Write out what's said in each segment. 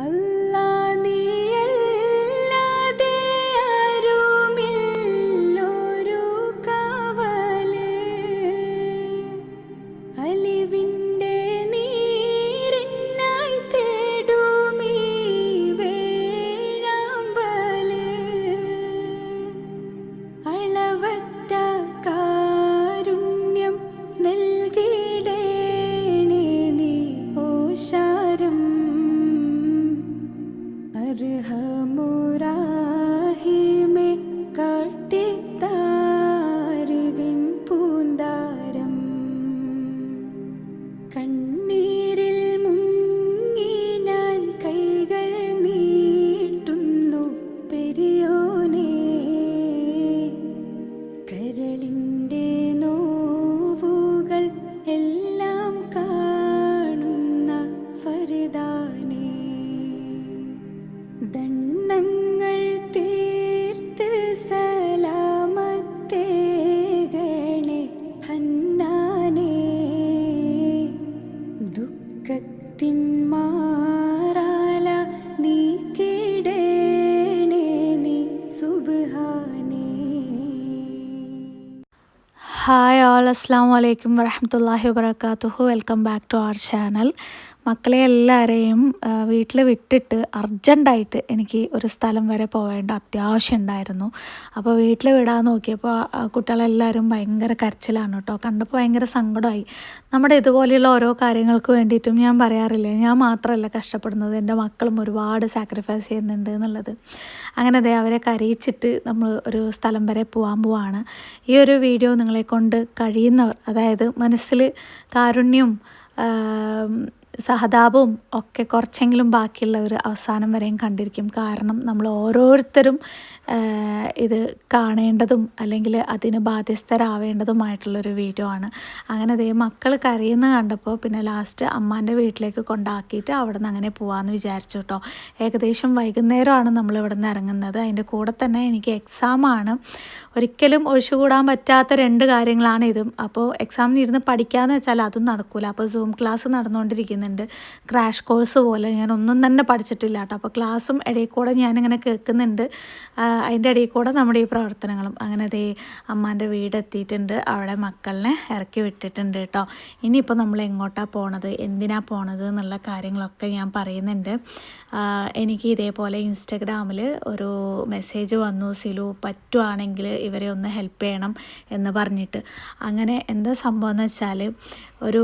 അല്ലാ hi all അസ്സാം വലൈക്കും വരഹമത്തല്ലാഹി വബർക്കാത്തുഹു welcome back to our channel മക്കളെ എല്ലാവരെയും വീട്ടിൽ വിട്ടിട്ട് അർജന്റായിട്ട് എനിക്ക് ഒരു സ്ഥലം വരെ പോവേണ്ട അത്യാവശ്യം ഉണ്ടായിരുന്നു. അപ്പോൾ വീട്ടിൽ വിടാൻ നോക്കിയപ്പോൾ കുട്ടികളെല്ലാവരും ഭയങ്കര കരച്ചിലാണ് കേട്ടോ കണ്ടപ്പോൾ ഭയങ്കര സങ്കടമായി. നമ്മുടെ ഇതുപോലെയുള്ള ഓരോ കാര്യങ്ങൾക്ക് വേണ്ടിയിട്ടും ഞാൻ പറയാറില്ല. ഞാൻ മാത്രമല്ല കഷ്ടപ്പെടുന്നത്. എന്റെ മക്കളും ഒരുപാട് സാക്രിഫൈസ് ചെയ്യുന്നുണ്ട് എന്നുള്ളത്. അങ്ങനെ ദേ അവരെ കരയിച്ചിട്ട് നമ്മൾ ഒരു സ്ഥലം വരെ പോകാൻ പോവാണ്. ഈ ഒരു വീഡിയോ നിങ്ങളെ കൊണ്ട് കഴിയുന്നവർ അതായത് മനസ്സിൽ കാരുണ്യം സഹതാപവും ഒക്കെ കുറച്ചെങ്കിലും ബാക്കിയുള്ളവർ അവസാനം വരെയും കണ്ടിരിക്കും. കാരണം നമ്മൾ ഓരോരുത്തരും ഇത് കാണേണ്ടതും അല്ലെങ്കിൽ അതിന് ബാധ്യസ്ഥരാവേണ്ടതുമായിട്ടുള്ളൊരു വീഡിയോ ആണ്. അങ്ങനെ അതേ മക്കൾ കരയുന്ന കണ്ടപ്പോൾ പിന്നെ ലാസ്റ്റ് അമ്മാന്റെ വീട്ടിലേക്ക് കൊണ്ടാക്കിയിട്ട് അവിടെ നിന്ന് അങ്ങനെ പോകാമെന്ന് വിചാരിച്ചു കേട്ടോ. ഏകദേശം വൈകുന്നേരമാണ് നമ്മൾ ഇവിടെ നിന്ന് ഇറങ്ങുന്നത്. അതിന്റെ കൂടെ തന്നെ എനിക്ക് എക്സാമാണ് ഒരിക്കലും ഒഴിച്ചുകൂടാൻ പറ്റാത്ത രണ്ട് കാര്യങ്ങളാണ് ഇതും. അപ്പോൾ എക്സാമിന് ഇരുന്ന് പഠിക്കാമെന്ന് വെച്ചാൽ അതും നടക്കില്ല അപ്പോൾ സൂം ക്ലാസ് നടന്നുകൊണ്ടിരിക്കുന്നുണ്ട് ക്രാഷ് കോഴ്സ് പോലെ ഞാൻ ഒന്നും തന്നെ പഠിച്ചിട്ടില്ല കേട്ടോ. അപ്പോൾ ക്ലാസ്സും ഇടയിൽ കൂടെ ഞാനിങ്ങനെ കേൾക്കുന്നുണ്ട്. അതിന്റെ ഇടയിൽ കൂടെ നമ്മുടെ ഈ പ്രവർത്തനങ്ങളും. അങ്ങനെ അതേ അമ്മാന്റെ വീട് എത്തിയിട്ടുണ്ട്. അവിടെ മക്കളിനെ ഇറക്കി വിട്ടിട്ടുണ്ട് കേട്ടോ. ഇനിയിപ്പോൾ നമ്മൾ എങ്ങോട്ടാണ് പോണത്? എന്തിനാണ് പോണത് എന്നുള്ള കാര്യങ്ങളൊക്കെ ഞാൻ പറയുന്നുണ്ട്. എനിക്ക് ഇതേപോലെ ഇൻസ്റ്റഗ്രാമിൽ ഒരു മെസ്സേജ് വന്നു സിലു പറ്റുവാണെങ്കിൽ ഇവരെ ഒന്ന് ഹെൽപ്പ് ചെയ്യണം എന്ന് പറഞ്ഞിട്ട്. അങ്ങനെ എന്താ സംഭവം എന്ന് വെച്ചാൽ ഒരു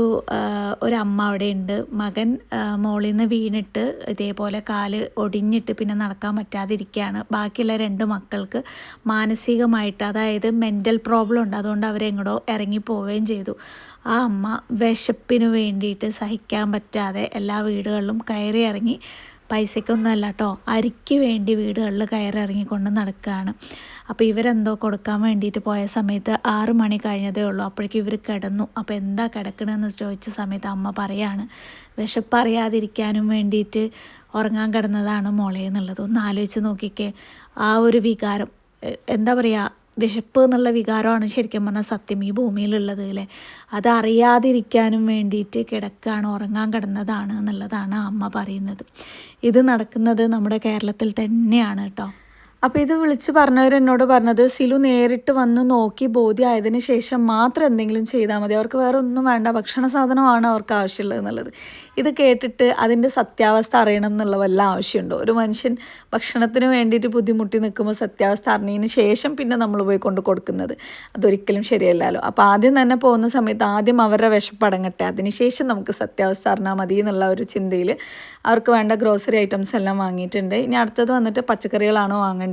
ഒരു അമ്മ അവിടെ ഉണ്ട്. മകൻ മോളിൽ നിന്ന് വീണിട്ട് ഇതേപോലെ കാൽ ഒടിഞ്ഞിട്ട് പിന്നെ നടക്കാൻ പറ്റാതിരിക്കുകയാണ് ബാക്കിയുള്ള രണ്ട് മക്കൾക്ക് മാനസികമായിട്ട് അതായത് മെന്റൽ പ്രോബ്ലം ഉണ്ട്. അതുകൊണ്ട് അവരെങ്ങോട്ടോ ഇറങ്ങി പോവുകയും ചെയ്തു. ആ അമ്മ വിശപ്പിന് വേണ്ടിയിട്ട് സഹിക്കാൻ പറ്റാതെ എല്ലാ വീടുകളിലും കയറി ഇറങ്ങി പൈസയ്ക്കൊന്നുമല്ല കേട്ടോ. അരിക്ക് വേണ്ടി വീടുകളിൽ കയറിറങ്ങിക്കൊണ്ട് നടക്കുകയാണ്. അപ്പോൾ ഇവരെന്തോ കൊടുക്കാൻ വേണ്ടിയിട്ട് പോയ സമയത്ത് ആറ് മണി കഴിഞ്ഞതേ ഉള്ളൂ. അപ്പോഴേക്കും ഇവർ കിടന്നു. അപ്പോൾ എന്താ കിടക്കണമെന്ന് ചോദിച്ച സമയത്ത് അമ്മ പറയാണ് വിശപ്പറിയാതിരിക്കാനും വേണ്ടിയിട്ട് ഉറങ്ങാൻ കിടന്നതാണ് മോളെ എന്നുള്ളത് ഒന്ന് ആലോചിച്ച് നോക്കിക്കേ. ആ ഒരു വികാരം എന്താ പറയുക വിശപ്പ് എന്നുള്ള വികാരമാണ് ശരിക്കും പറഞ്ഞാൽ സത്യം ഈ ഭൂമിയിലുള്ളത് അല്ലേ? അതറിയാതിരിക്കാനും വേണ്ടിയിട്ട് കിടക്കാണ് ഉറങ്ങാൻ കിടന്നതാണ് എന്നുള്ളതാണ് അമ്മ പറയുന്നത്. ഇത് നടക്കുന്നത് നമ്മുടെ കേരളത്തിൽ തന്നെയാണ് കേട്ടോ. അപ്പോൾ ഇത് വിളിച്ച് പറഞ്ഞവർ എന്നോട് പറഞ്ഞത് സിലു നേരിട്ട് വന്ന് നോക്കി ബോധ്യമായതിന് ശേഷം മാത്രം എന്തെങ്കിലും ചെയ്താൽ മതി. അവർക്ക് വേറെ ഒന്നും വേണ്ട. ഭക്ഷണ സാധനമാണ് അവർക്ക് ആവശ്യമുള്ളത് എന്നുള്ളത്. ഇത് കേട്ടിട്ട് അതിന്റെ സത്യാവസ്ഥ അറിയണം എന്നുള്ള വല്ല ആവശ്യമുണ്ടോ? ഒരു മനുഷ്യൻ ഭക്ഷണത്തിന് വേണ്ടിയിട്ട് ബുദ്ധിമുട്ടി നിൽക്കുമ്പോൾ സത്യാവസ്ഥ അറിഞ്ഞതിന് ശേഷം പിന്നെ നമ്മൾ പോയി കൊണ്ട് കൊടുക്കുന്നത്. അതൊരിക്കലും ശരിയല്ലല്ലോ. അപ്പോൾ ആദ്യം തന്നെ പോകുന്ന സമയത്ത് ആദ്യം അവരുടെ വിശപ്പടങ്ങട്ടെ അതിനുശേഷം നമുക്ക് സത്യാവസ്ഥ അറിഞ്ഞാൽ മതി എന്നുള്ള ഒരു ചിന്തയിൽ അവർക്ക് വേണ്ട ഗ്രോസറി ഐറ്റംസ് എല്ലാം വാങ്ങിയിട്ടുണ്ട്. ഇനി അടുത്തത് വന്നിട്ട് പച്ചക്കറികളാണോ വാങ്ങേണ്ടത്?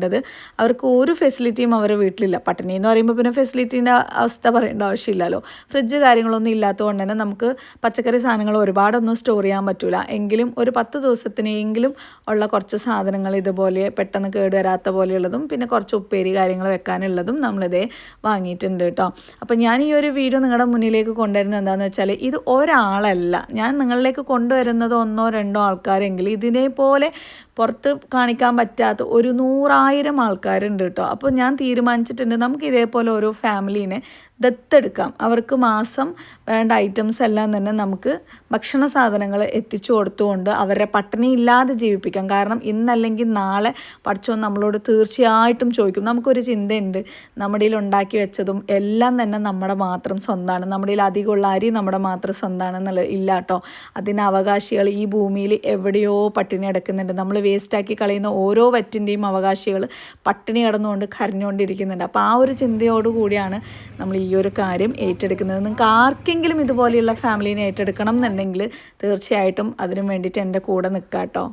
അവർക്ക് ഒരു ഫെസിലിറ്റിയും അവരുടെ വീട്ടിലില്ല. പട്ടിണി എന്ന് പറയുമ്പോൾ പിന്നെ ഫെസിലിറ്റീന്റെ അവസ്ഥ പറയേണ്ട ആവശ്യമില്ലല്ലോ. ഫ്രിഡ്ജ് കാര്യങ്ങളൊന്നും ഇല്ലാത്തതുകൊണ്ട് തന്നെ നമുക്ക് പച്ചക്കറി സാധനങ്ങൾ ഒരുപാടൊന്നും സ്റ്റോർ ചെയ്യാൻ പറ്റില്ല എങ്കിലും ഒരു പത്ത് ദിവസത്തിനെങ്കിലും ഉള്ള കുറച്ച് സാധനങ്ങൾ ഇതുപോലെ പെട്ടെന്ന് കേടുവരാത്ത പോലെയുള്ളതും പിന്നെ കുറച്ച് ഉപ്പേരി കാര്യങ്ങൾ വെക്കാനുള്ളതും നമ്മളിതേ വാങ്ങിയിട്ടുണ്ട് കേട്ടോ. അപ്പോൾ ഞാൻ ഈ ഒരു വീഡിയോ നിങ്ങളുടെ മുന്നിലേക്ക് കൊണ്ടുവരുന്നത് എന്താണെന്ന് വെച്ചാൽ ഇത് ഒരാളല്ല. ഞാൻ നിങ്ങളിലേക്ക് കൊണ്ടുവരുന്നത് ഒന്നോ രണ്ടോ ആൾക്കാരെങ്കിൽ ഇതിനെ പോലെ പുറത്ത് കാണിക്കാൻ പറ്റാത്ത ഒരു നൂറായിരം ആൾക്കാരുണ്ട് കേട്ടോ. അപ്പോൾ ഞാൻ തീരുമാനിച്ചിട്ടുണ്ട് നമുക്ക് ഇതേപോലെ ഓരോ ഫാമിലീനെ ദത്തെടുക്കാം. അവർക്ക് മാസം വേണ്ട ഐറ്റംസ് എല്ലാം തന്നെ നമുക്ക് ഭക്ഷണ സാധനങ്ങൾ എത്തിച്ചു കൊടുത്തുകൊണ്ട് അവരെ പട്ടിണി ഇല്ലാതെ ജീവിപ്പിക്കാം. കാരണം ഇന്നല്ലെങ്കിൽ നാളെ പഠിച്ചോ നമ്മളോട് തീർച്ചയായിട്ടും ചോദിക്കും. നമുക്കൊരു ചിന്തയുണ്ട്. നമ്മുടെ ഉണ്ടാക്കി വെച്ചതും എല്ലാം തന്നെ നമ്മുടെ മാത്രം സ്വന്തമാണ് നമ്മുടെ അധികമുള്ള അരി നമ്മുടെ മാത്രം സ്വന്തമാണ് എന്നുള്ളത് ഇല്ല കേട്ടോ. അതിന് അവകാശികൾ ഈ ഭൂമിയിൽ എവിടെയോ പട്ടിണി കിടക്കുന്നുണ്ട്. നമ്മൾ വേസ്റ്റാക്കി കളയുന്ന ഓരോ വറ്റിന്റെയും അവകാശികൾ പട്ടിണി കിടന്നുകൊണ്ട് കരഞ്ഞുകൊണ്ടിരിക്കുന്നുണ്ട്. അപ്പോൾ ആ ഒരു ചിന്തയോടുകൂടിയാണ് നമ്മൾ ഈ ഒരു കാര്യം ഏറ്റെടുക്കുന്നത്. നിങ്ങൾക്ക് ആർക്കെങ്കിലും ഇതുപോലെയുള്ള ഫാമിലീനെ ഏറ്റെടുക്കണം എന്നുണ്ടെങ്കിൽ തീർച്ചയായിട്ടും അതിനു വേണ്ടിയിട്ട് എന്റെ കൂടെ നിൽക്കാം കേട്ടോ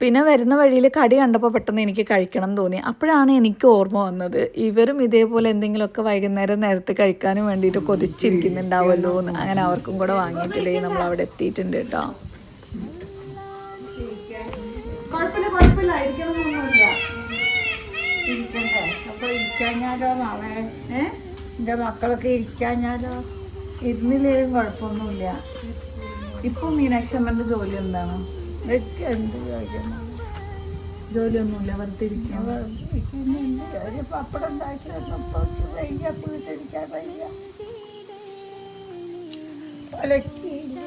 പിന്നെ വരുന്ന വഴിയിൽ കടി കണ്ടപ്പോൾ പെട്ടെന്ന് എനിക്ക് കഴിക്കണം തോന്നി. അപ്പോഴാണ് എനിക്ക് ഓർമ്മ വന്നത്. ഇവരും ഇതേപോലെ എന്തെങ്കിലുമൊക്കെ വൈകുന്നേരം നേരത്തെ കഴിക്കാനും വേണ്ടിയിട്ട് കൊതിച്ചിരിക്കുന്നുണ്ടാവുമല്ലോ എന്ന്. അങ്ങനെ അവർക്കും കൂടെ വാങ്ങിയിട്ടില്ലേ നമ്മൾ അവിടെ എത്തിയിട്ടുണ്ട് കേട്ടോ കുഴപ്പമില്ല കുഴപ്പമില്ല. ഇരിക്കണമെന്നൊന്നുമില്ല. ഇരിക്കണ്ടേ അപ്പൊ ഇരിക്കാഞ്ഞാലോ നാളെ ഏ? എന്റെ മക്കളൊക്കെ ഇരിക്കാഞ്ഞാലോ? ഇരുന്നില്ലേലും കുഴപ്പമൊന്നുമില്ല. ഇപ്പൊ മീനാക്ഷി അമ്മന്റെ ജോലി എന്താണ്? എനിക്ക് എന്ത് ജോലിയൊന്നുമില്ല വെറുതെ ഇരിക്കുക അവ ഇരിക്കുന്നുണ്ട്. ഒരു പപ്പടം ഉണ്ടാക്കി തന്നപ്പോ വയ്യ വീട്ടിരിക്കാൻ വയ്യ. ഒലക്കിയില്ല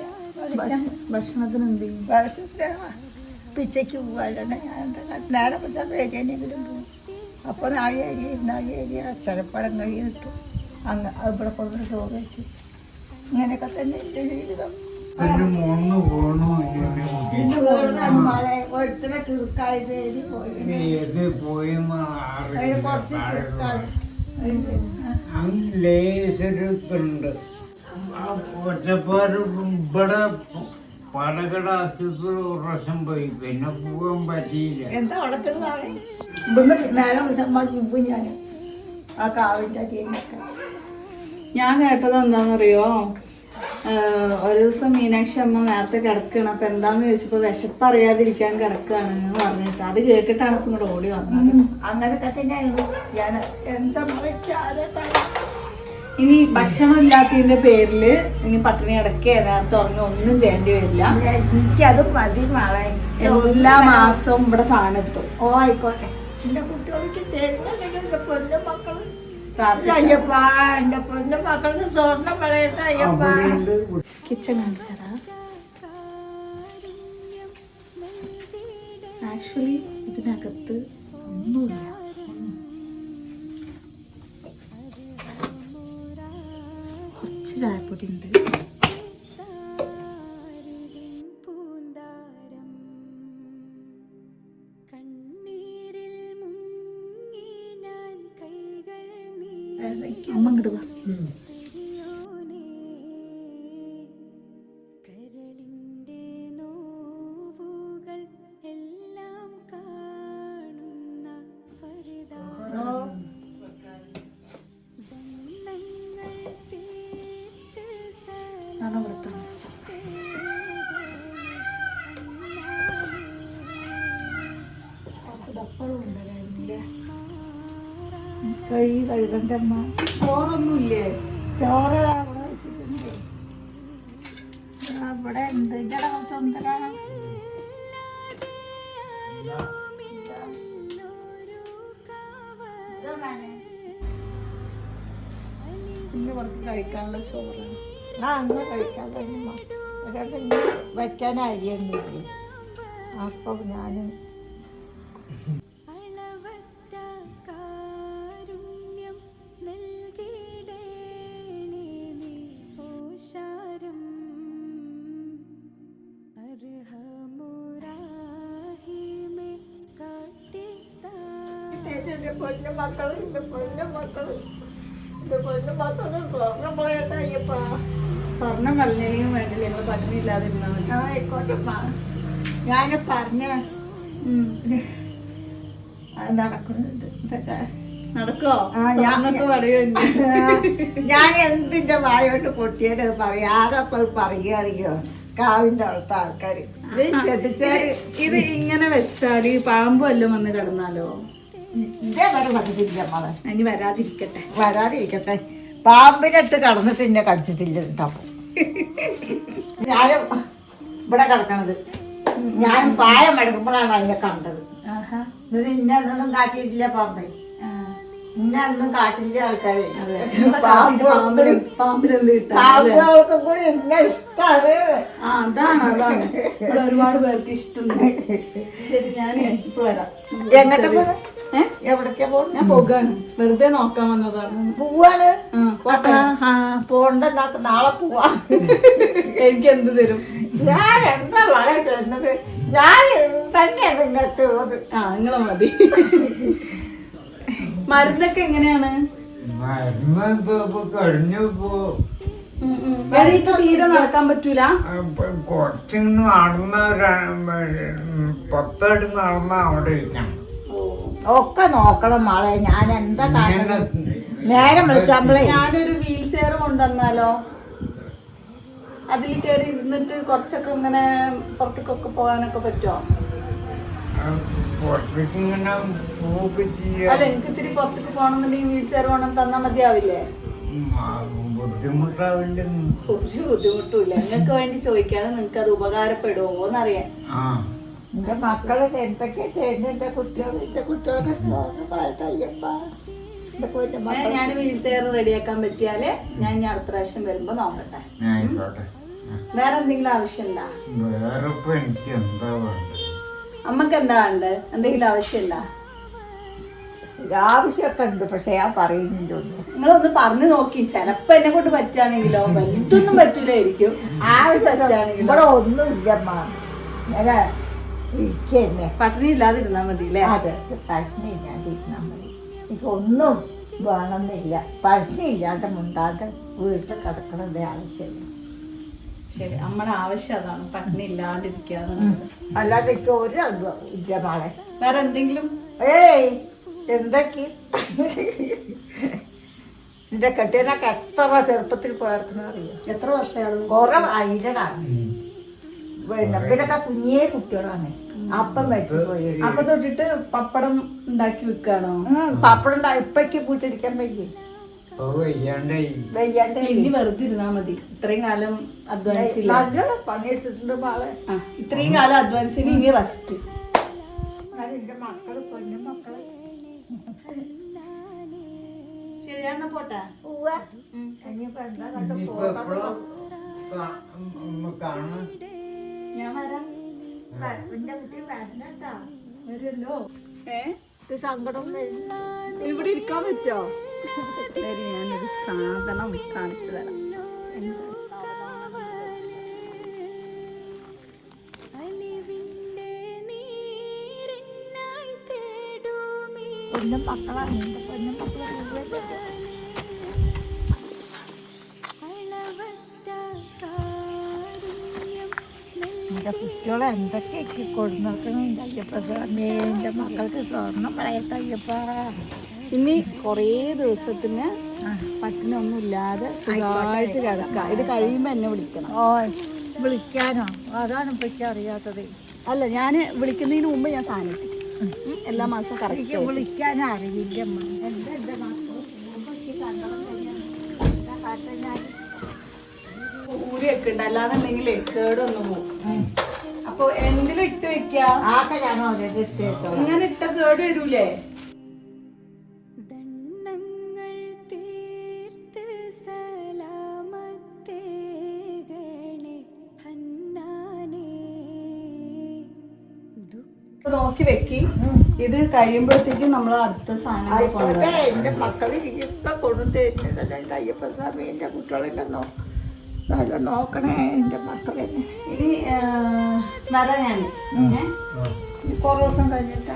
ഭക്ഷ- ഭക്ഷണത്തിന് എന്ത് ചെയ്യും? പിച്ചയ്ക്ക് പോകാറുണ്ട് ഞാൻ? നേരെ പറ്റാ വേഗനെങ്കിലും പോകും അപ്പോൾ നാഴി അരി നാഴി അരി അക്ഷരപ്പഴം കഴി കിട്ടും അങ്ങ് ഇവിടെ കൊണ്ടൊരു ചോറ് വയ്ക്കും ഇങ്ങനെയൊക്കെ തന്നെ എന്റെ ജീവിതം. ഒരുത്തരെ കിറുക്കായി പേര് പോയി. അതിന് കുറച്ച് കിറുക്കാണ്. ലേശരുത്തുണ്ട് ഒറ്റപ്പാട് ഇവിടെ പാലക്കാട് ആശുപത്രി പ്രശ്നം പോയി. പിന്നെ പോകാൻ പറ്റിയില്ല. എന്താ അടക്കുന്ന ആളെ? ഇവിടുന്ന് നേരം ദിവസം മുമ്പ് ഞാൻ ആ കാവിന്റെ അരിയൊക്കെ ഞാൻ കേട്ടത് എന്താണെന്നറിയോ? ഒരു ദിവസം മീനാക്ഷി അമ്മ നേരത്തെ കിടക്കണം. അപ്പൊ എന്താന്ന് ചോദിച്ചപ്പോ വിശപ്പറിയാതിരിക്കാൻ കിടക്കുകയാണ് എന്ന് പറഞ്ഞിട്ട്. അത് കേട്ടിട്ടാണ് ഇപ്പൊ ഇങ്ങോട്ട് ഓടി വന്നത്. അങ്ങനെ തന്നെയാണ് ഞാൻ എന്താ ഇനി ഭക്ഷണം ഇല്ലാത്തതിന്റെ പേരിൽ ഇനി പട്ടിണി കിടക്കേ നേരത്തെ ഉറങ്ങി ഒന്നും ചെയ്യേണ്ടി വരില്ല. എനിക്കത് മതി എല്ലാ മാസവും ഇവിടെ സാധനം എത്തും. ഓ ആയിക്കോട്ടെ. എന്റെ കുട്ടികൾക്ക് തരുന്നുണ്ടെങ്കിൽ പൊന്നു മക്കൾ. അയ്യപ്പ എന്റെ പൊന്നു മക്കൾക്ക് സ്വർണം വളയട്ടെ അയ്യപ്പ. കിച്ചൺ കാണിച്ചതാ ആക്ച്വലി ഇതിനകത്ത് ഒന്നുമില്ല. കുറച്ച് ചായപ്പൊടി ഉണ്ട്. അമ്മ ഇങ്ങോട്ട് വാ. ഫരിദാ കഴി കഴുകണ്ടമ്മ. ചോറൊന്നുമില്ലേ? ചോറ് അവിടെ വെച്ചിട്ടുണ്ട്. അവിടെ ഉണ്ട്. ഇതട സുന്ദര ഇന്ന് കുറച്ച് കഴിക്കാനുള്ള ചോറാണ്. ആ അന്ന് കഴിക്കാൻ വെക്കാൻ അരിയൊന്നുമില്ലേ? അപ്പം ഞാൻ എന്റെ പൊന്നു മക്കൾ എന്റെ പൊന്നു മക്കൾ എന്റെ പൊന്നു മക്കൾ സ്വർണം പോയട്ടെ അയ്യപ്പ. സ്വർണം കളഞ്ഞതിനും വേണ്ടില്ല ഞങ്ങൾ പട്ടിണി ഇല്ലാതിരുന്നാൽ മതി. ആ, ഞാൻ പറഞ്ഞ നടക്കുന്നുണ്ട് നടക്കോ? ഞാൻ- എന്തിന്റെ വായോട്ട് പൊട്ടിയത് പറയാറപ്പോ ആരപ്പ അത് പറയുക അറിയോ കാവിന്റെ അവിടുത്തെ ആൾക്കാര്. ഇത് ചെട്ടിച്ചാര് ഇത് ഇങ്ങനെ വെച്ചാൽ പാമ്പ് വല്ലതും വന്ന് കിടന്നാലോ? ഇതേ വരെ വന്നിട്ടില്ല മോളെ. ഇനി വരാതിരിക്കട്ടെ. വരാതിരിക്കട്ടെ. പാമ്പിനിട്ട് കടന്നിട്ട് എന്നെ കടിച്ചിട്ടില്ല കേട്ടോ. ഞാനും ഇവിടെ കിടക്കണത്. ഞാൻ പായം എടുക്കുമ്പോഴാണ് അതിനെ കണ്ടത്. ആഹാ. ഇത് ഇന്നൊന്നും കാട്ടിയിട്ടില്ല പാമ്പ്. ഇന്നൊന്നും ഇന്ന അന്ന് കാട്ടിലെ ആൾക്കാരെ. പാമ്പുകൾക്കും കൂടി ഇന്ന ഇഷ്ടാണ്. ആ അതാണ് അതാണ്. ഒരുപാട് പേർക്ക് ഇഷ്ടം ശരി ഞാൻ ഇപ്പൊ വരാം. എങ്ങോട്ട്? എവിടേക്കാ പോണ്? ഞാൻ പോകാണ്. വെറുതെ നോക്കാൻ വന്നതാണ്. പോവാണ്? നാളെ പോവാ. എനിക്ക് എന്ത് തരും? ഞാൻ എന്താ വളരെ തരുന്നത്? ഞാൻ തന്നെ ഉള്ളത് ആ നിങ്ങളെ മതി. മരുന്നൊക്കെ എങ്ങനെയാണ്? കഴിഞ്ഞു തീരെ നടക്കാൻ പറ്റൂല? കുറച്ചിങ്ങനെ നടന്ന പത്തടി നടന്ന അവിടെ ഇരിക്കണം. ഒക്കെ നോക്കണം നാളെ ഞാൻ എന്താ കാണുന്നത് നേരം വിളിച്ചാൽ ഞാനൊരു വീൽ ചെയർ കൊണ്ടുവന്നാലോ? അതിൽ കയറി ഇരുന്നിട്ട് കുറച്ചൊക്കെ ഇങ്ങനെ പുറത്തേക്കൊക്കെ പോകാനൊക്കെ പറ്റുമോ അല്ല എനിക്ക് ഇത്തിരി പുറത്തേക്ക് പോകണമെന്നുണ്ടെങ്കിൽ വീൽ ചെയർ വേണം തന്നാൽ മതിയാവില്ലേ? ബുദ്ധിമുട്ടാവില്ല. ഒരു ബുദ്ധിമുട്ടുമില്ല നിങ്ങൾക്ക് വേണ്ടി ചോദിക്കാതെ നിങ്ങൾക്ക് അത് ഉപകാരപ്പെടുമോ എന്നറിയാൻ. ആ എന്റെ മക്കളൊക്കെ എന്തൊക്കെ ചെയ്യുന്നു? എന്റെ കുട്ടികൾ എന്റെ കുട്ടികളൊക്കെ മക്കൾ ഞാൻ വീൽ ചെയർ റെഡിയാക്കാൻ പറ്റിയാൽ ഞാൻ ഇനി അടുത്ത പ്രാവശ്യം വരുമ്പോ നോക്കട്ടെ. വേറെ എന്തെങ്കിലും ആവശ്യമുണ്ടാ? വേറെ എനിക്ക് എന്താ അമ്മയ്ക്ക് എന്താ ഉണ്ട് എന്തെങ്കിലും ആവശ്യമുണ്ടാ? ആവശ്യമൊക്കെ ഉണ്ട് പക്ഷെ ഞാൻ പറയുന്നില്ലൊന്നും നിങ്ങളൊന്ന് പറഞ്ഞു നോക്കി. ചെലപ്പോ എന്നെ കൊണ്ട് പറ്റുകയാണെങ്കിലോ വലുതൊന്നും പറ്റൂലായിരിക്കും. ആവശ്യം ഒന്നും ഇവിടെ ഒന്നുമില്ലമ്മ ഞാൻ ഇരിക്കന്നെ പട്ടിണി ഇല്ലാതിരുന്നാ മതി അല്ലേ അതെ പട്ടിണി ഇല്ലാതിരുന്നാ മതി. എനിക്ക് ഒന്നും വേണമെന്നില്ല. പട്ടിണി ഇല്ലാണ്ട് മുണ്ടാണ്ട് വീട്ടിൽ കിടക്കണത് ആവശ്യമില്ല. ശരി നമ്മുടെ ആവശ്യം അതാണ്. പട്ടിണി ഇല്ലാണ്ടിരിക്കുക അല്ലാതെ എനിക്ക് ഒരു ഇല്ല മാളെ. വേറെ എന്തെങ്കിലും? ഏയ് എന്തൊക്കെ? എന്റെ കെട്ടിയനൊക്കെ എത്ര ചെറുപ്പത്തിൽ പോയർക്കുന്ന അറിയാം എത്ര വർഷമാണ് കുറവ് അയിലാണ് പിന്നെ കുഞ്ഞേ കുട്ടികളാണ്. അപ്പം വെച്ച് പോയി അപ്പം തൊട്ടിട്ട് പപ്പടം ഉണ്ടാക്കി വെക്കാണോ പപ്പടം ഇപ്പൊക്കെ ഇപ്പയ്ക്ക് കൂട്ടിരിക്കാൻ വയ്യേ. ഇനി വെറുതെ ഇരുന്നാ മതി. ഇത്രയും കാലം അഡ്വാൻസ് നല്ലോണം പണിയെടുത്തിട്ടുണ്ട് മോളെ. ആ, ഇത്രയും കാലം അധ്വാനിച്ചിന് ഇനി റെസ്റ്റ് മക്കൾ പൊന്നു മക്കൾ. ശരി എന്നാ പോട്ടെ? ഞാൻ വരാം. വരുമല്ലോ. സങ്കടം ഇവിടെ ഇരിക്കാൻ പറ്റോ? ശരി ഞാനൊരു സാധനം കാണിച്ചു തരാം. പൊന്നും മക്കളാണ് എന്റെ പൊന്നും മക്കളെ കുട്ടികളെ എന്തൊക്കെ ഇക്കി കൊടുന്നൊക്കെ അയ്യപ്പ സ്വാമി എന്റെ മക്കൾക്ക് സ്വർണം പറയട്ടെ അയ്യപ്പ. ഇനി കുറേ ദിവസത്തിന് പട്ടിനൊന്നുമില്ലാതെ സുഖമായിട്ട് കിടക്കാം. ഇത് കഴിയുമ്പോൾ എന്നെ വിളിക്കണം. ഓ വിളിക്കാനോ? അതാണ് ഇപ്പം അറിയാത്തത്. അല്ല ഞാൻ വിളിക്കുന്നതിന് മുമ്പ് ഞാൻ സാധനം എല്ലാ മാസവും കറക്റ്റ് വിളിക്കാൻ അറിയില്ല. എന്താ എന്റെ മക്കൾ? ഊരിയൊക്കെ ഉണ്ട്. അല്ലാന്നുണ്ടെങ്കിലേ കേടൊന്നും പോകും. അപ്പൊ എന്തിലും ഇട്ട് വെക്ക. ഇങ്ങനെ ഇട്ട കേട് വരൂലേ? ദണ്ണങ്ങൾ തീർത്ത് സലാമത്തേ ഗണേ ഹന്നാനേ. ദുഃഖ നോക്കി വെക്കി. ഇത് കഴിയുമ്പോഴത്തേക്കും നമ്മൾ അടുത്ത സാധനം എന്റെ മക്കളെ ഇതൊക്കെ കൊണ്ടു തരുന്നതല്ല? എന്റെ അയ്യപ്പ സ്വാമി എന്റെ കുട്ടികളെല്ലാം നോ നല്ല നോക്കണേ എന്റെ മക്കളെ. ഇനി വരാം ഞാൻ? കുറേ ദിവസം കഴിഞ്ഞിട്ടാ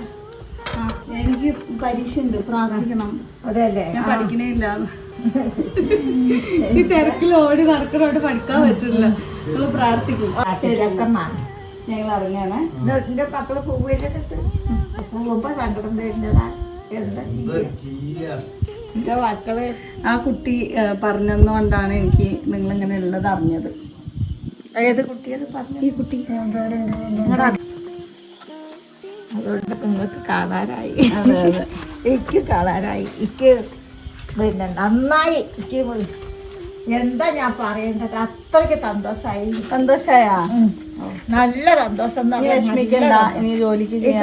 ആ, എനിക്ക് പരീക്ഷ ഉണ്ട് പ്രാർത്ഥിക്കണം. അതല്ലേ ഞാൻ പഠിക്കണേ ഇല്ല ഈ തിരക്കിൽ ഓടി നടക്കണോട് പഠിക്കാൻ പറ്റില്ല. നമ്മൾ പ്രാർത്ഥിക്കും. ഞങ്ങൾ അറിഞ്ഞാണേ എന്റെ മക്കൾ പോവുകയിട്ട് പോകുമ്പോ സങ്കടം തരുന്നടാ. എന്താ എന്റെ മക്കൾ. ആ കുട്ടി പറഞ്ഞതുകൊണ്ടാണ് എനിക്ക് നിങ്ങൾ ഇങ്ങനെ ഉള്ളത് അറിഞ്ഞത്. ഏത് കുട്ടിയത് പറഞ്ഞു? ഈ കുട്ടി. അതുകൊണ്ട് നിങ്ങൾക്ക് കാണാനായി. എനിക്ക് കാണാനായി. എനിക്ക് പിന്നെ നന്നായി. എനിക്ക് എന്താ ഞാൻ പറയേണ്ടത്? അത്രയ്ക്ക് സന്തോഷമായി സന്തോഷായ. നല്ല സന്തോഷം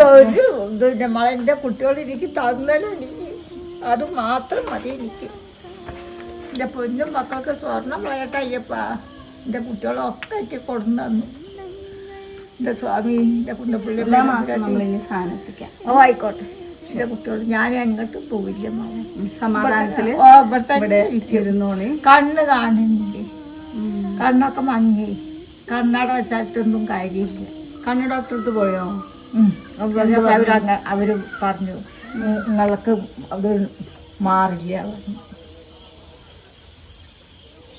ഒരു ഇത് നമ്മളെ എന്റെ കുട്ടികൾ എനിക്ക് തന്നല്ലോ എനിക്ക് അത് മാത്രം മതി എനിക്ക്. എന്റെ പൊന്നും മക്കൾക്ക് സ്വർണം കളയട്ടെ അയ്യപ്പ എന്റെ കുട്ടികളൊക്കെ ഒക്കെ കൊണ്ടു തന്നു. എന്റെ സ്വാമി എന്റെ കുഞ്ഞപ്പിള്ളി എല്ലാ മാസം നമ്മൾ ഇനി സാധനം എത്തിക്കാം. ഓ ആയിക്കോട്ടെ. എന്റെ കുട്ടികൾ ഞാൻ എങ്ങോട്ടും പോവില്ല സമാധാനത്തിൽ ഇവിടെ. ഇരുന്നോളി. കണ്ണ് കാണുന്നില്ലേ? കണ്ണൊക്കെ മങ്ങി. കണ്ണട വെച്ചിട്ടൊന്നും കാര്യമില്ല. കണ്ണ് ഡോക്ടർക്ക് പോയോ? അവരങ്ങ് അവർ പറഞ്ഞു "ഉം, നിങ്ങൾക്ക് അത് മാറില്ല പറഞ്ഞു.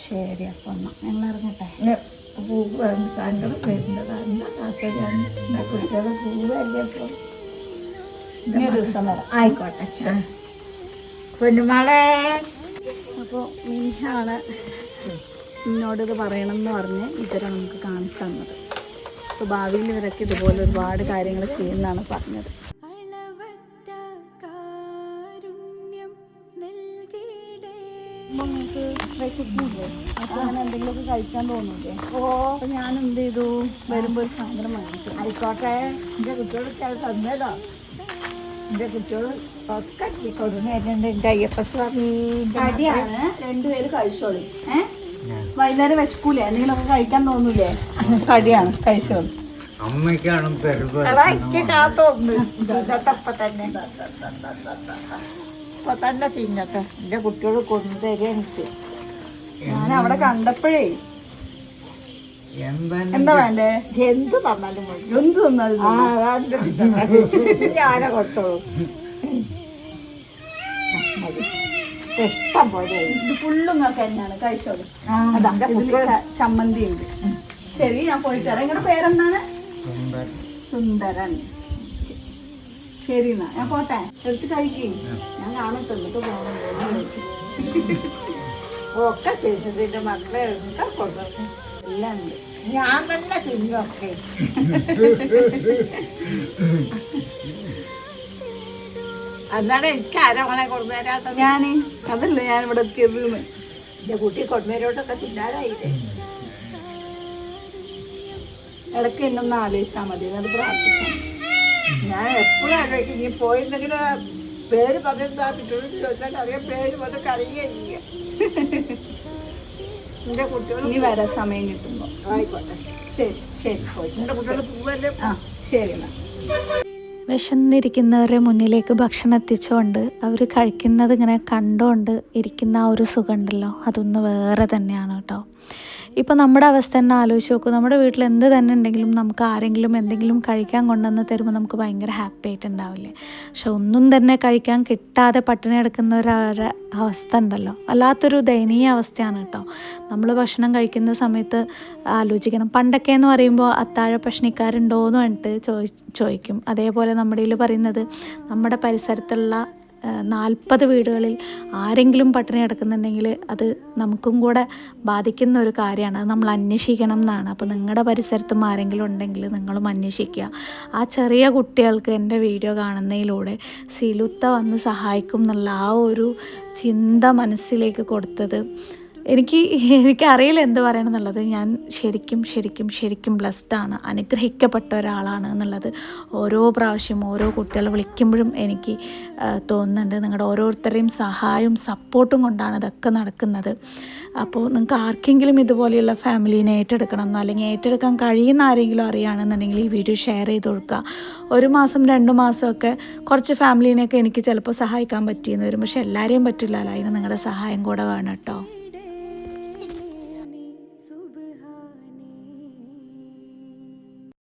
ശരി അപ്പൊ എന്നാ. ഞങ്ങൾ ഇറങ്ങട്ടെ. പൂവ് വേണം സങ്കടം വരുന്നതാണ് കാക്കയാണ് കുട്ടികളെ പൂവല്ലേ ഇപ്പോൾ ഇനി ഒരു ദിവസം വരാം. ആയിക്കോട്ടെ പൊന്നുമാളെ. അപ്പോൾ മിനിഹാണ് എന്നോട് ഇത് പറയണമെന്ന് പറഞ്ഞ് ഇവരെ നമുക്ക് കാണിച്ചു തന്നത്. അപ്പോൾ ഭാവിയിൽ ഇവരൊക്കെ ഇതുപോലെ ഒരുപാട് കാര്യങ്ങൾ ചെയ്യുന്നതാണ് പറഞ്ഞത്. കഴിക്കാൻ തോന്നൂലേ ഓ. അപ്പൊ ഞാൻ എന്ത് ചെയ്തു? വരുമ്പോ ഒരു സാധനം വാങ്ങിച്ചു. ആയിക്കോട്ടെ. എന്റെ കുട്ടികൾക്ക് അത് തന്നല്ലോ എന്റെ കുട്ടികൾ ഒക്കെ കൊടുക്കുന്നുണ്ട് എന്റെ അയ്യപ്പ സ്വാമി എന്റെ കടിയാണ് രണ്ടുപേര് കഴിച്ചോളി. ഏ? വൈകുന്നേരം വിശക്കൂലേ? എന്തെങ്കിലുമൊക്കെ കഴിക്കാൻ തോന്നൂലേ? കടിയാണ് കഴിച്ചോളി. അമ്മയ്ക്കാണ് തന്നെ. തിന്നട്ടെ. എന്റെ കുട്ടികൾ കൊണ്ടുതരെ എനിക്ക്. ഞാൻ അവിടെ കണ്ടപ്പോഴേ എന്താ വേണ്ടേ? എന്ത് തന്നാലും എന്ത് തന്നാലും ഞാനെ കൊടുത്തോളൂ. ഇഷ്ടം പോലെ ഫുള്ളും നിങ്ങൾക്ക് തന്നെയാണ്. കഴിച്ചോളൂ. ചമ്മന്തി ഉണ്ട് ശരി ഞാൻ പോയിട്ട് വരാം. നിങ്ങളുടെ പേരെന്താണ്? സുന്ദരൻ. ശരി എന്നാ. ഞാൻ പോട്ടെ. എടുത്ത് കഴിക്കേ. ഞാൻ കാണട്ടെ എന്നിട്ട് പോകണം ഒക്കെ തിന്നതിന്റെ മക്കളെ ഒക്കെ കൊടുത്തു എല്ലാം ഉണ്ട്. ഞാൻ തന്നെ തിന്നൊക്കെ അതാണ് എനിക്ക് ആരോളെ കൊണ്ടുവരാട്ടോ ഞാൻ അതല്ല ഞാൻ ഇവിടെ എത്തിയത് എന്റെ എന്റെ കുട്ടി കൊണ്ടുവരോട്ടൊക്കെ തിന്നാറായില്ലേ ഇടയ്ക്ക് എന്നൊന്ന് ആലോചിച്ചാൽ മതി. അത് പ്രാർത്ഥിച്ചാൽ. ഞാൻ എപ്പോഴും ആലോചിക്കും. ഇനി പോയിരുന്നെങ്കിൽ പേര് പറഞ്ഞിട്ട് കുട്ടികളോട് ചോദിച്ചാൽ അറിയാം. പേര് പറഞ്ഞ് കരയുകയില്ല കുട്ടികൾ ഇനി വരാൻ സമയം കിട്ടുമ്പോൾ ആയിക്കോട്ടെ. ശരി ശരി. പോയിട്ട് എന്റെ കുട്ടികൾ പൂവല്ലേ? ആ ശരി എന്നാ. വിശന്നിരിക്കുന്നവരുടെ മുന്നിലേക്ക് ഭക്ഷണം എത്തിച്ചുകൊണ്ട് അവർ കഴിക്കുന്നത് ഇങ്ങനെ കണ്ടുകൊണ്ട് ഇരിക്കുന്ന ആ ഒരു സുഖമുണ്ടല്ലോ അതൊന്ന് വേറെ തന്നെയാണ് കേട്ടോ. ഇപ്പോൾ നമ്മുടെ അവസ്ഥ തന്നെ ആലോചിച്ച് നോക്കൂ. നമ്മുടെ വീട്ടിൽ എന്ത് തന്നെ ഉണ്ടെങ്കിലും നമുക്ക് ആരെങ്കിലും എന്തെങ്കിലും കഴിക്കാൻ കൊണ്ടുവന്ന് തരുമ്പോൾ നമുക്ക് ഭയങ്കര ഹാപ്പി ആയിട്ടുണ്ടാവില്ലേ? പക്ഷെ ഒന്നും തന്നെ കഴിക്കാൻ കിട്ടാതെ പട്ടിണി കിടക്കുന്ന ഒരു അവസ്ഥ ഉണ്ടല്ലോ. വല്ലാത്തൊരു ദയനീയ അവസ്ഥയാണ് കേട്ടോ. നമ്മൾ ഭക്ഷണം കഴിക്കുന്ന സമയത്ത് ആലോചിക്കണം. പണ്ടൊക്കെ എന്ന് പറയുമ്പോൾ അത്താഴ ഭക്ഷണിക്കാരുണ്ടോ എന്ന് പറഞ്ഞിട്ട് ചോദി ചോദിക്കും. അതേപോലെ നമ്മുടെ പറയുന്നത് നമ്മുടെ പരിസരത്തുള്ള നാൽപ്പത് വീടുകളിൽ ആരെങ്കിലും പട്ടിണി കിടക്കുന്നുണ്ടെങ്കിൽ അത് നമുക്കും കൂടെ ബാധിക്കുന്ന ഒരു കാര്യമാണ്. അത് നമ്മൾ അന്വേഷിക്കണം എന്നാണ്. അപ്പോൾ നിങ്ങളുടെ പരിസരത്തും ആരെങ്കിലും ഉണ്ടെങ്കിൽ നിങ്ങളും അന്വേഷിക്കുക. ആ ചെറിയ കുട്ടികൾക്ക് എന്റെ വീഡിയോ കാണുന്നതിലൂടെ സിലുത്ത വന്ന് സഹായിക്കും എന്നുള്ള ആ ഒരു ചിന്ത മനസ്സിലേക്ക് കൊടുത്തത് എനിക്ക് എനിക്കറിയില്ല എന്ത് പറയണം എന്നുള്ളത് ഞാൻ ശരിക്കും ശരിക്കും ശരിക്കും ബ്ലസ്ഡ് ആണ്. അനുഗ്രഹിക്കപ്പെട്ട ഒരാളാണ് എന്നുള്ളത് ഓരോ പ്രാവശ്യം ഓരോ കുട്ടികളെ വിളിക്കുമ്പോഴും എനിക്ക് തോന്നുന്നുണ്ട്. നിങ്ങളുടെ ഓരോരുത്തരുടെയും സഹായവും സപ്പോർട്ടും കൊണ്ടാണ് ഇതൊക്കെ നടക്കുന്നത്. അപ്പോൾ നിങ്ങൾക്ക് ആർക്കെങ്കിലും ഇതുപോലെയുള്ള ഫാമിലീനെ ഏറ്റെടുക്കണം എന്നോ അല്ലെങ്കിൽ ഏറ്റെടുക്കാൻ കഴിയുന്ന ആരെങ്കിലും അറിയുകയാണെന്നുണ്ടെങ്കിൽ ഈ വീഡിയോ ഷെയർ ചെയ്ത് കൊടുക്കുക. ഒരു മാസം രണ്ട് മാസമൊക്കെ കുറച്ച് ഫാമിലീനെയൊക്കെ എനിക്ക് ചിലപ്പോൾ സഹായിക്കാൻ പറ്റിയെന്ന് വരും. പക്ഷെ എല്ലാവരെയും പറ്റില്ലല്ലോ അതിന് നിങ്ങളുടെ സഹായം കൂടെ വേണം കേട്ടോ.